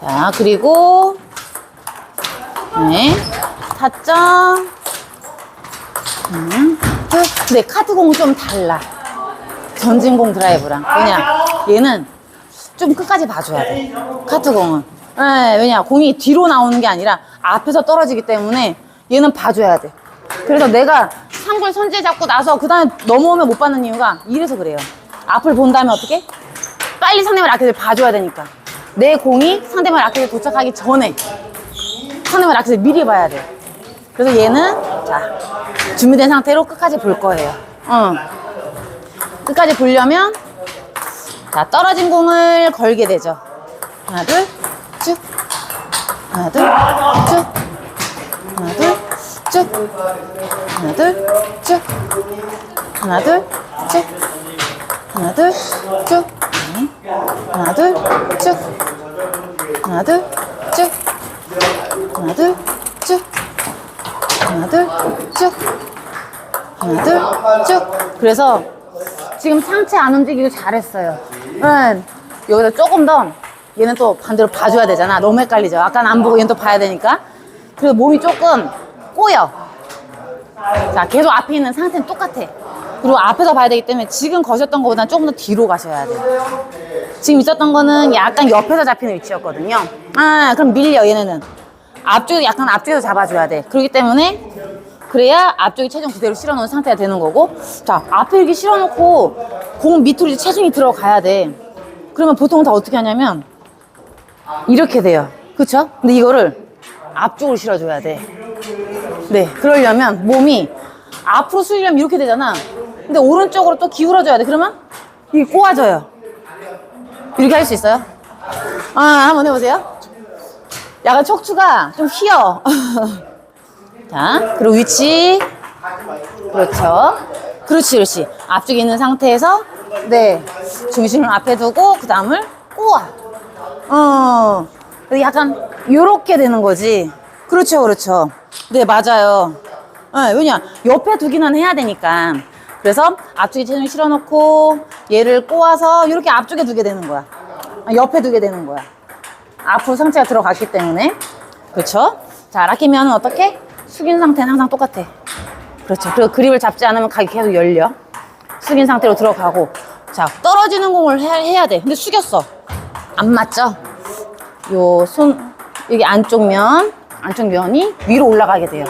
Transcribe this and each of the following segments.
자, 그리고 네, 타점. 음, 끝. 근데 카드공은 좀 달라. 전진공 드라이브랑. 왜냐, 얘는 좀 끝까지 봐줘야 돼. 카트공은. 네, 왜냐, 공이 뒤로 나오는 게 아니라 앞에서 떨어지기 때문에 얘는 봐줘야 돼. 그래서 내가 상골 선제 잡고 나서 그 다음에 넘어오면 못 받는 이유가 이래서 그래요. 앞을 본 다음에 어떻게? 빨리 상대방 라켓을 봐줘야 되니까. 내 공이 상대방 라켓에 도착하기 전에 상대방 라켓을 미리 봐야 돼. 그래서 얘는 자 준비된 상태로 끝까지 볼 거예요. 어. 끝까지 보려면 자 떨어진 공을 걸게 되죠. 하나 둘 쭉. 하나 둘 쭉. 하나 둘 쭉. 하나 둘 쭉. 하나 둘 쭉. 하나 둘 쭉. 네. 하나 둘 쭉. 하나 둘 쭉. 하나 둘 쭉. 하나 둘 쭉. 하나 둘 쭉. 그래서 지금 상체 안 움직이고 잘했어요. 응. 여기다 조금 더 얘는 또 반대로 봐줘야 되잖아. 너무 헷갈리죠. 아까는 안 보고 얘는 또 봐야 되니까. 그래서 몸이 조금 꼬여. 자, 계속 앞에 있는 상태는 똑같아. 그리고 앞에서 봐야 되기 때문에 지금 거셨던 것보다 조금 더 뒤로 가셔야 돼요. 지금 있었던 거는 약간 옆에서 잡히는 위치였거든요. 아, 그럼 밀려, 얘네는. 앞쪽에, 약간 앞쪽에서 잡아줘야 돼. 그렇기 때문에, 그래야 앞쪽에 체중 그대로 실어놓은 상태가 되는 거고, 자, 앞에 이렇게 실어놓고, 공 밑으로 이제 체중이 들어가야 돼. 그러면 보통 다 어떻게 하냐면, 이렇게 돼요. 그쵸? 근데 이거를 앞쪽으로 실어줘야 돼. 네, 그러려면 몸이 앞으로 숙이려면 이렇게 되잖아. 근데 오른쪽으로 또 기울어져야 돼. 그러면 이게 꼬아져요. 이렇게 할 수 있어요? 아, 한번 해보세요. 약간 척추가 좀 휘어. 자, 그리고 위치. 그렇죠. 그렇지, 그렇지. 앞쪽에 있는 상태에서, 네. 중심을 앞에 두고, 그 다음을 꼬아. 어. 약간, 요렇게 되는 거지. 그렇죠, 그렇죠. 네, 맞아요. 네, 왜냐, 옆에 두기는 해야 되니까. 그래서 앞쪽에 체중을 실어놓고, 얘를 꼬아서 이렇게 앞쪽에 두게 되는 거야. 아, 옆에 두게 되는 거야. 앞으로 상체가 들어갔기 때문에. 그렇죠? 자, 라키면은 어떻게? 숙인 상태는 항상 똑같아. 그렇죠. 그리고 그립을 잡지 않으면 각이 계속 열려. 숙인 상태로 들어가고. 자, 떨어지는 공을 해야, 해야 돼. 근데 숙였어. 안 맞죠? 요 손, 여기 안쪽 면, 안쪽 면이 위로 올라가게 돼요.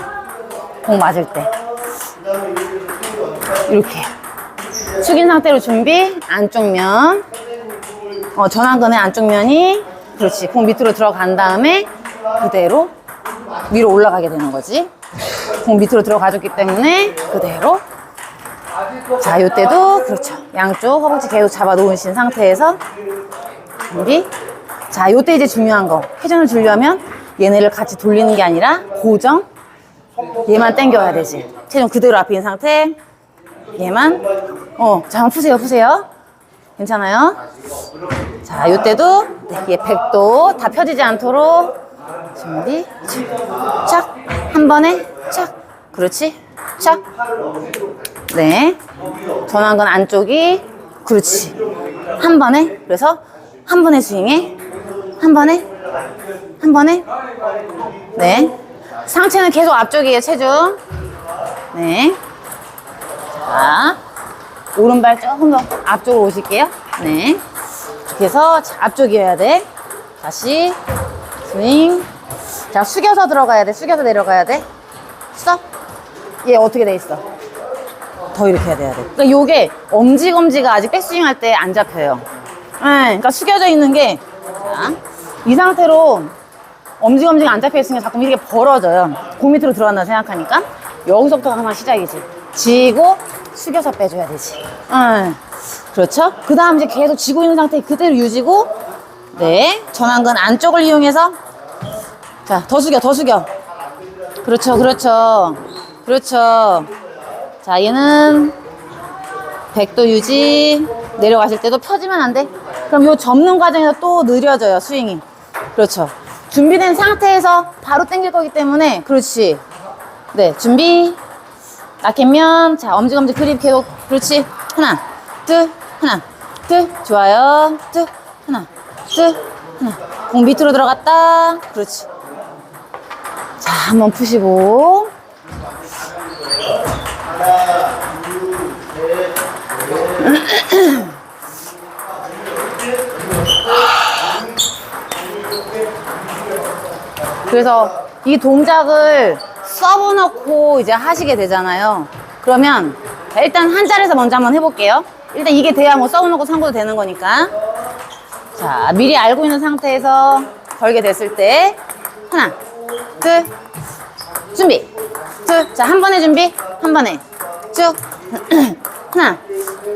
공 맞을 때. 이렇게. 숙인 상태로 준비, 안쪽 면. 어, 전완근의 안쪽 면이, 그렇지. 공 밑으로 들어간 다음에 그대로 위로 올라가게 되는 거지. 공 밑으로 들어가줬기 때문에 그대로. 자, 요때도 그렇죠. 양쪽 허벅지 계속 잡아 놓으신 상태에서 준비. 자, 요때 이제 중요한 거. 회전을 주려면 얘네를 같이 돌리는 게 아니라 고정. 얘만 당겨야 되지. 체중 그대로 앞에 있는 상태. 얘만. 어, 자, 한번 푸세요, 푸세요. 괜찮아요? 자, 요때도 네, 얘 100도 다 펴지지 않도록 준비. 착. 한 번에 착. 그렇지. 착. 네. 전완근 안쪽이 그렇지. 한 번에. 그래서 한 번에 스윙해. 한 번에. 한 번에. 네. 상체는 계속 앞쪽이에요, 체중. 네. 자. 오른발 조금 더 앞쪽으로 오실게요. 네. 이렇게 해서 자, 앞쪽이어야 돼. 다시 스윙. 자, 숙여서 들어가야 돼. 숙여서 내려가야 돼. 스톱. 얘 어떻게 돼 있어? 더 이렇게 해야 돼야 돼. 그러니까 요게 엄지검지가 아직 백스윙 할 때 안 잡혀요. 네, 그러니까 숙여져 있는 게, 자, 이 상태로 엄지검지가 안 잡혀 있으니까 자꾸 이렇게 벌어져요. 공 밑으로 들어간다 생각하니까. 여기서부터 하나 시작이지. 지고 숙여서 빼줘야 되지. 네, 그렇죠? 그 다음 이제 계속 지고 있는 상태 그대로 유지고, 네, 전완근 안쪽을 이용해서, 자, 더 숙여, 더 숙여. 그렇죠, 그렇죠. 그렇죠. 자, 얘는 100도 유지. 내려가실 때도 펴지면 안 돼. 그럼 요 접는 과정에서 또 느려져요, 스윙이. 그렇죠. 준비된 상태에서 바로 당길 거기 때문에, 그렇지. 네, 준비. 라켓면, 자, 엄지검지 그립 계속, 그렇지. 하나, 둘, 하나, 둘, 좋아요. 둘, 하나, 둘, 하나. 공 밑으로 들어갔다. 그렇지. 자, 한번 푸시고. 그래서 이 동작을 써보놓고 이제 하시게 되잖아요. 그러면 자, 일단 한 자리에서 먼저 한번 해볼게요. 일단 이게 돼야 뭐 써보놓고 상고도 되는 거니까. 자, 미리 알고 있는 상태에서 걸게 됐을 때 하나, 둘, 준비. 둘, 자, 한 번에 준비. 한 번에. 쭉. 하나,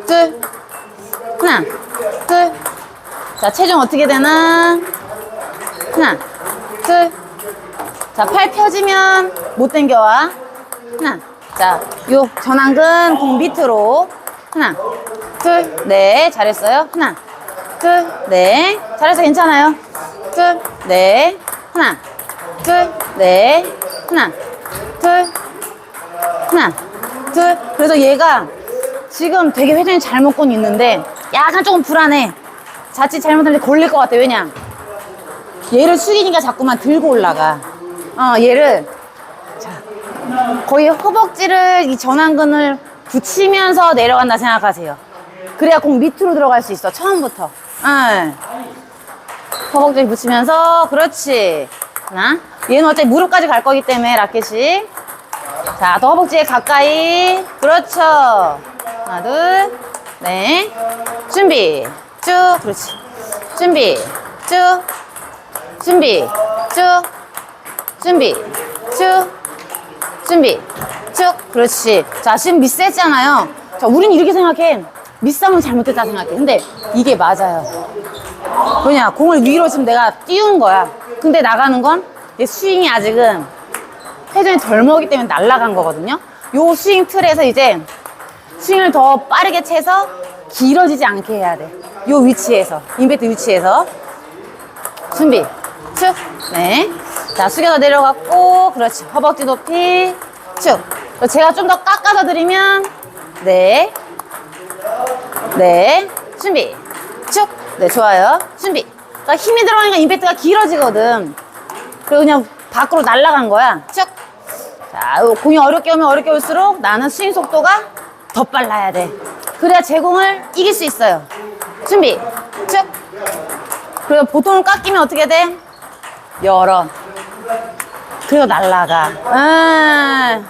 둘, 하나, 둘. 자, 체중 어떻게 되나? 하나, 둘. 자, 팔 펴지면 못 당겨와. 하나. 자, 요 전완근 공 밑으로. 하나, 둘, 네. 잘했어요. 하나, 둘, 네. 잘해서 괜찮아요. 둘, 네. 하나, 둘, 네. 하나, 둘, 하나, 둘. 그래서 얘가 지금 되게 회전이 잘 먹고 있는데 약간 조금 불안해. 자칫 잘못하면 걸릴 것 같아. 왜냐? 얘를 숙이니까 자꾸만 들고 올라가. 어, 얘를 자, 거의 허벅지를 이 전완근을 붙이면서 내려간다 생각하세요. 그래야 공 밑으로 들어갈 수 있어. 처음부터. 응. 허벅지 붙이면서 그렇지. 하나. 얘는 어차피 무릎까지 갈 거기 때문에 라켓이. 자, 더 허벅지에 가까이. 그렇죠. 하나, 둘. 네. 준비. 쭉. 그렇지. 준비. 쭉. 준비. 쭉. 준비. 쭉. 준비. 쭉. 그렇지. 자, 지금 미스 했잖아요. 자, 우린 이렇게 생각해. 미스하면 잘못했다 생각해. 근데 이게 맞아요. 왜냐, 공을 위로 지금 내가 띄운 거야. 근데 나가는 건 내 스윙이 아직은 회전이 덜 먹기 때문에 날아간 거거든요. 요 스윙 틀에서 이제 스윙을 더 빠르게 채서 길어지지 않게 해야 돼. 요 위치에서, 임팩트 위치에서. 준비. 축. 네. 자, 숙여서 내려갔고, 그렇지. 허벅지 높이. 축. 그리고 제가 좀 더 깎아서 드리면, 네. 네. 준비. 축. 네, 좋아요. 준비. 그러니까 힘이 들어가니까 임팩트가 길어지거든. 그리고 그냥 밖으로 날아간 거야. 축. 자, 요 공이 어렵게 오면 어렵게 올수록 나는 스윙 속도가 더 빨라야 돼. 그래야 제공을 이길 수 있어요. 준비. 축. 그리고 보통 깎이면 어떻게 돼? 열어. 그리고 날라가. 아.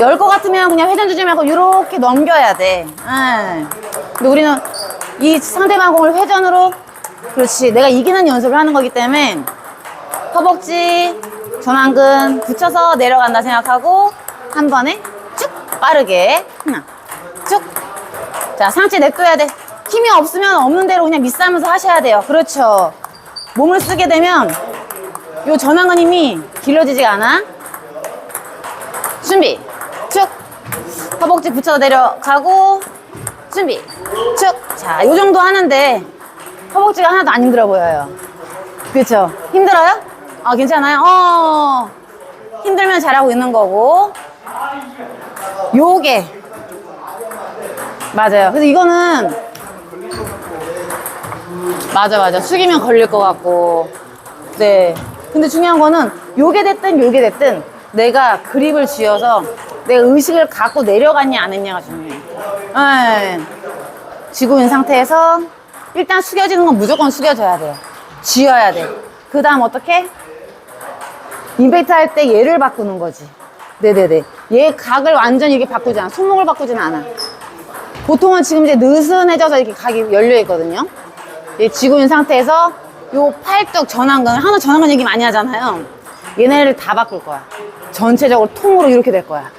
열것 같으면 그냥 회전 주지 말고 이렇게 넘겨야 돼. 아. 근데 우리는 이 상대방 공을 회전으로 그렇지. 내가 이기는 연습을 하는 거기 때문에 허벅지, 전완근 붙여서 내려간다 생각하고 한 번에 쭉 빠르게 하나 쭉. 자 상체 냅둬야 돼. 힘이 없으면 없는 대로 그냥 미싸면서 하셔야 돼요. 그렇죠. 몸을 쓰게 되면 요 전완근 힘이 길어지지가 않아. 준비 쭉. 허벅지 붙여서 내려가고 준비 쭉. 자, 요 정도 하는데 허벅지가 하나도 안 힘들어 보여요. 그렇죠? 힘들어요? 아, 괜찮아요? 어. 힘들면 잘하고 있는 거고. 요게. 맞아요. 그래서 이거는 맞아, 맞아. 숙이면 걸릴 것 같고. 네. 근데 중요한 거는 요게 됐든 요게 됐든 내가 그립을 쥐어서 내가 의식을 갖고 내려갔냐 안 했냐가 중요해. 네. 있는 상태에서 일단 숙여지는 건 무조건 숙여줘야 돼요. 쥐어야 돼. 그 다음 어떻게? 임팩트 할 때 얘를 바꾸는 거지. 네네네. 얘 각을 완전히 이렇게 바꾸지 않아. 손목을 바꾸지는 않아. 보통은 지금 이제 느슨해져서 이렇게 각이 열려 있거든요. 얘 있는 상태에서 요 팔뚝 전완근, 하나 전완근 얘기 많이 하잖아요. 얘네를 다 바꿀 거야. 전체적으로 통으로 이렇게 될 거야.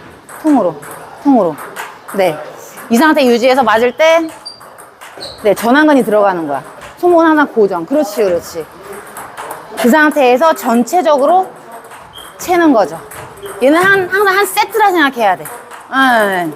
통으로. 통으로. 네. 이 상태 유지해서 맞을 때, 네, 전완근이 들어가는 거야. 손목은 하나 고정. 그렇지, 그렇지. 그 상태에서 전체적으로 채는 거죠. 얘는 한, 항상 한 세트라 생각해야 돼. 네.